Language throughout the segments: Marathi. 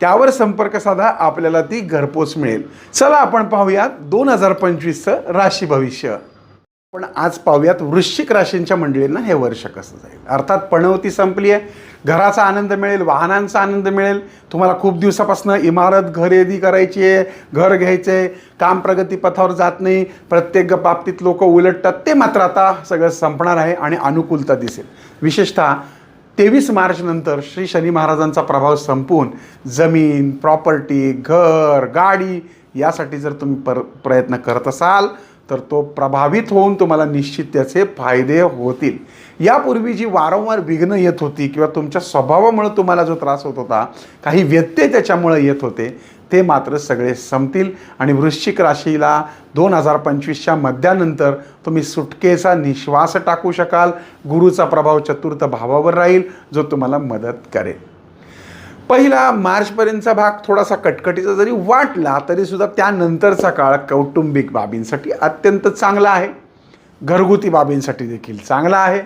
त्यावर संपर्क साधा आपल्याला ती घरपोच मिळेल. चला आपण पाहूयात दोन हजार पंचवीसचं राशी भविष्य. पण आज पाहूयात वृश्चिक राशींच्या मंडळींना हे वर्ष कसं जाईल? अर्थात पणवती संपली आहे घराचा आनंद मिळेल वाहनांचा आनंद मिळेल. तुम्हाला खूप दिवसापासून इमारत खरेदी करायची आहे घर घ्यायचं आहे काम प्रगतीपथावर जात नाही प्रत्येक बाबतीत लोक उलटतात. ते मात्र आता सगळं संपणार आहे आणि अनुकूलता दिसेल. विशेषतः तेवीस मार्चनंतर श्री शनी महाराजांचा प्रभाव संपून जमीन प्रॉपर्टी घर गाडी यासाठी जर तुम्ही पर प्रयत्न करत असाल तर तो प्रभावित होऊन तुम्हाला निश्चित त्याचे फायदे होतील. यापूर्वी जी वारंवार विघ्न येत होती किंवा तुमच्या स्वभावामुळे तुम्हाला जो त्रास होत होता काही व्यत्यय त्याच्यामुळे येत होते ते मात्र सगळे संपतील. आणि वृश्चिक राशीला दोन हजार पंचवीसच्या मध्यानंतर तुम्ही सुटकेचा निश्वास टाकू शकाल. गुरुचा प्रभाव चतुर्थ भावावर राहील जो तुम्हाला मदत करेल. पहिला मार्चपर्यंतचा भाग थोडासा कटकटीचा जरी वाटला तरीसुद्धा त्यानंतरचा काळ कौटुंबिक बाबींसाठी अत्यंत चांगला आहे. घरगुती बाबींसाठी देखील चांगला आहे.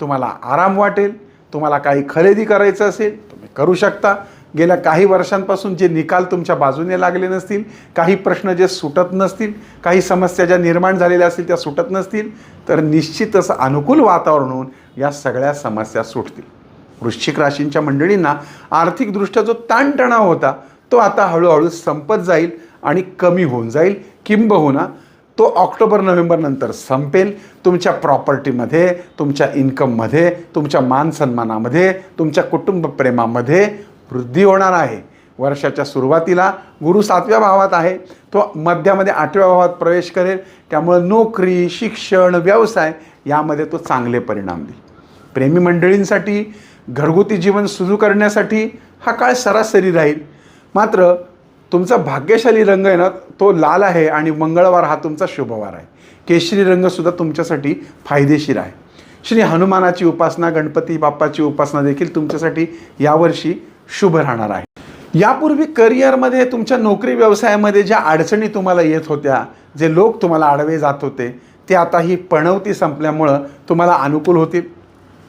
तुम्हाला आराम वाटेल. तुम्हाला काही खरेदी करायचं असेल तुम्ही करू शकता. गेल्या काही वर्षांपासून जे निकाल तुमच्या बाजूने लागले नसतील काही प्रश्न जे सुटत नसतील काही समस्या ज्या निर्माण झालेल्या असतील त्या सुटत नसतील तर निश्चितच अनुकूल वातावरण होऊन या सगळ्या समस्या सुटतील. वृश्चिक राशींच्या मंडळींना आर्थिकदृष्ट्या जो ताणतणाव होता तो आता हळूहळू संपत जाईल आणि कमी होऊन जाईल किंबहुना तो ऑक्टोबर नोव्हेंबर नंतर संपेल. तुमच्या प्रॉपर्टीमध्ये तुमच्या इन्कममध्ये तुमच्या मानसन्मानामध्ये तुमच्या कुटुंब प्रेमामध्ये वृद्धी होणार आहे. वर्षाच्या सुरुवातीला गुरु सातव्या भावात आहे. तो मध्यामध्ये आठव्या भावात प्रवेश करेल. त्यामुळं नोकरी शिक्षण व्यवसाय यामध्ये तो चांगले परिणाम देईल. प्रेमी मंडळींसाठी घरगुती जीवन सुरू करण्यासाठी हा काळ सरासरी राहील. मात्र तुमचा भाग्यशाली रंग आहे ना तो लाल आहे आणि मंगळवार हा तुमचा शुभवार आहे. केशरी रंगसुद्धा तुमच्यासाठी फायदेशीर आहे. श्री हनुमानाची उपासना गणपती बाप्पाची उपासना देखील तुमच्यासाठी यावर्षी शुभ राहणार आहे. यापूर्वी करिअरमध्ये तुमच्या नोकरी व्यवसायामध्ये ज्या अडचणी तुम्हाला येत होत्या जे लोक तुम्हाला आडवे जात होते ते आता ही पणवती संपल्यामुळं तुम्हाला अनुकूल होतील.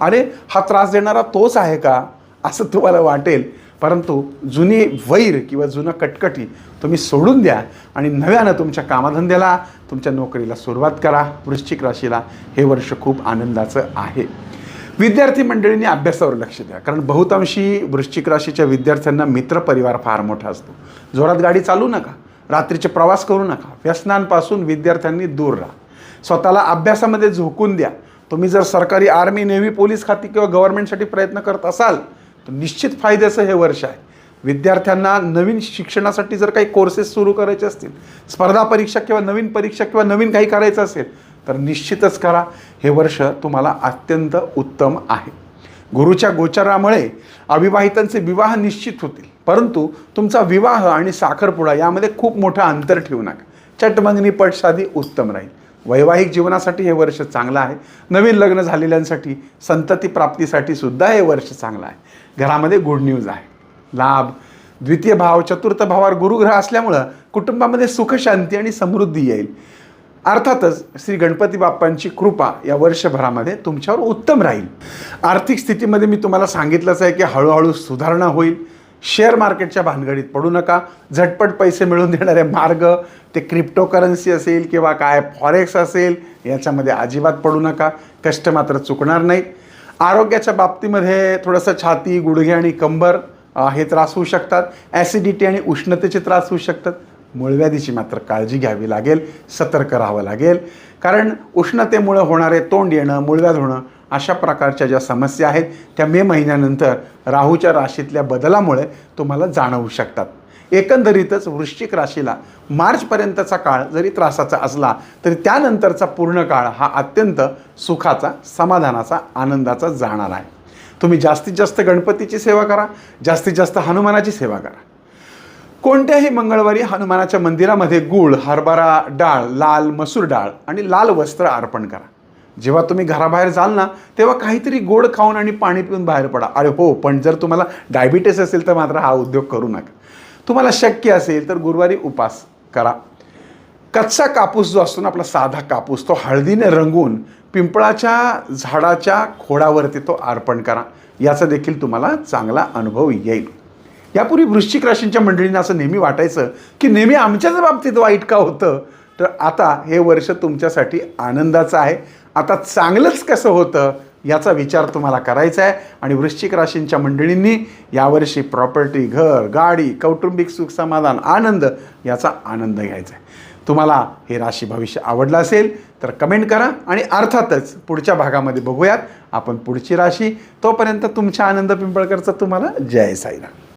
अरे हा त्रास देणारा तोच आहे का? असं तुम्हाला वाटेल. परंतु जुनी वैर किंवा जुनं कटकटी तुम्ही सोडून द्या आणि नव्यानं तुमच्या कामधंद्याला तुमच्या नोकरीला सुरुवात करा वृश्चिक राशीला. हे वर्ष खूप आनंदाचं आहे. विद्यार्थी मंडळींनी अभ्यासावर लक्ष द्या. कारण बहुतांशी वृश्चिक राशीच्या विद्यार्थ्यांना मित्रपरिवार फार मोठा असतो. जोरात गाडी चालू नका. रात्रीचे प्रवास करू नका. व्यसनांपासून विद्यार्थ्यांनी दूर राहा. स्वतःला अभ्यासामध्ये झोकून द्या. तुम्ही जर सरकारी आर्मी नेव्ही पोलीस खाती किंवा गव्हर्नमेंटसाठी प्रयत्न करत असाल तर निश्चित फायद्याचं हे वर्ष आहे. विद्यार्थ्यांना नवीन शिक्षणासाठी जर काही कोर्सेस सुरू करायचे असतील स्पर्धा परीक्षा किंवा नवीन परीक्षा किंवा नवीन काही करायचं असेल तर निश्चितच करा हे वर्ष तुम्हाला अत्यंत उत्तम आहे. गुरुच्या गोचरामुळे अविवाहितांचे विवाह निश्चित होतील. परंतु तुमचा विवाह आणि साखरपुडा यामध्ये खूप मोठं अंतर ठेवू नका. चटमंगनी पटसादी उत्तम राहील. वैवाहिक जीवनासाठी हे वर्ष चांगलं आहे. नवीन लग्न झालेल्यांसाठी संतती प्राप्तीसाठी सुद्धा हे वर्ष चांगलं आहे. घरामध्ये गुड न्यूज आहे. लाभ. द्वितीय भाव चतुर्थ भावावर गुरुग्रह असल्यामुळं कुटुंबामध्ये सुखशांती आणि समृद्धी येईल. अर्थातच श्री गणपती बाप्पांची कृपा या वर्षभरामध्ये तुमच्यावर उत्तम राहील. आर्थिक स्थितीमध्ये मी तुम्हाला सांगितलंच आहे की हळूहळू सुधारणा होईल. शेअर मार्केटच्या भानगडीत पडू नका. झटपट पैसे मिळवून देणारे मार्ग ते क्रिप्टो करन्सी असेल किंवा काय फॉरेक्स असेल याच्यामध्ये अजिबात पडू नका. कष्ट मात्र चुकणार नाहीत. आरोग्याच्या बाबतीमध्ये थोडंसं छाती गुडघे आणि कंबर हे त्रास होऊ शकतात. ॲसिडिटी आणि उष्णतेचे त्रास होऊ शकतात. मूळव्याधीची मात्र काळजी घ्यावी लागेल सतर्क राहावं लागेल. कारण उष्णतेमुळं होणारे तोंड येणं मूळव्याध होणं अशा प्रकारच्या ज्या समस्या आहेत त्या मे महिन्यानंतर राहूच्या राशीतल्या बदलामुळे तुम्हाला जाणवू शकतात. एकंदरीतच वृश्चिक राशीला मार्चपर्यंतचा काळ जरी त्रासाचा असला तरी त्यानंतरचा पूर्ण काळ हा अत्यंत सुखाचा समाधानाचा आनंदाचा जाणार आहे. तुम्ही जास्तीत जास्त गणपतीची सेवा करा जास्तीत जास्त हनुमानाची सेवा करा. कोणत्याही मंगळवारी हनुमानाच्या मंदिरामध्ये गूळ हरभरा डाळ लाल मसूर डाळ आणि लाल वस्त्र अर्पण करा. जेव्हा तुम्ही घराबाहेर जाल ना तेव्हा काहीतरी गोड खाऊन आणि पाणी पिऊन बाहेर पडा. अरे हो पण जर तुम्हाला डायबिटीस असेल तर मात्र हा उद्योग करू नका. तुम्हाला शक्य असेल तर गुरुवारी उपास करा. कच्चा कापूस जो असतो ना आपला साधा कापूस तो हळदीने रंगून पिंपळाच्या झाडाच्या खोडावरती तो अर्पण करा. याचा देखील तुम्हाला चांगला अनुभव येईल. यापूर्वी वृश्चिक राशींच्या मंडळींना असं नेहमी वाटायचं की नेहमी आमच्याच बाबतीत वाईट का होतं? तर आता हे वर्ष तुमच्यासाठी आनंदाचं आहे. आता चांगलंच कसं होतं याचा विचार तुम्हाला करायचा आहे. आणि वृश्चिक राशींच्या मंडळींनी यावर्षी प्रॉपर्टी घर गाडी कौटुंबिक सुख समाधान आनंद याचा आनंद घ्यायचा आहे. तुम्हाला हे राशी भविष्य आवडलं असेल तर कमेंट करा आणि अर्थातच पुढच्या भागामध्ये बघूयात आपण पुढची राशी. तोपर्यंत तुमच्या आनंद पिंपळकरचं तुम्हाला जय साईराम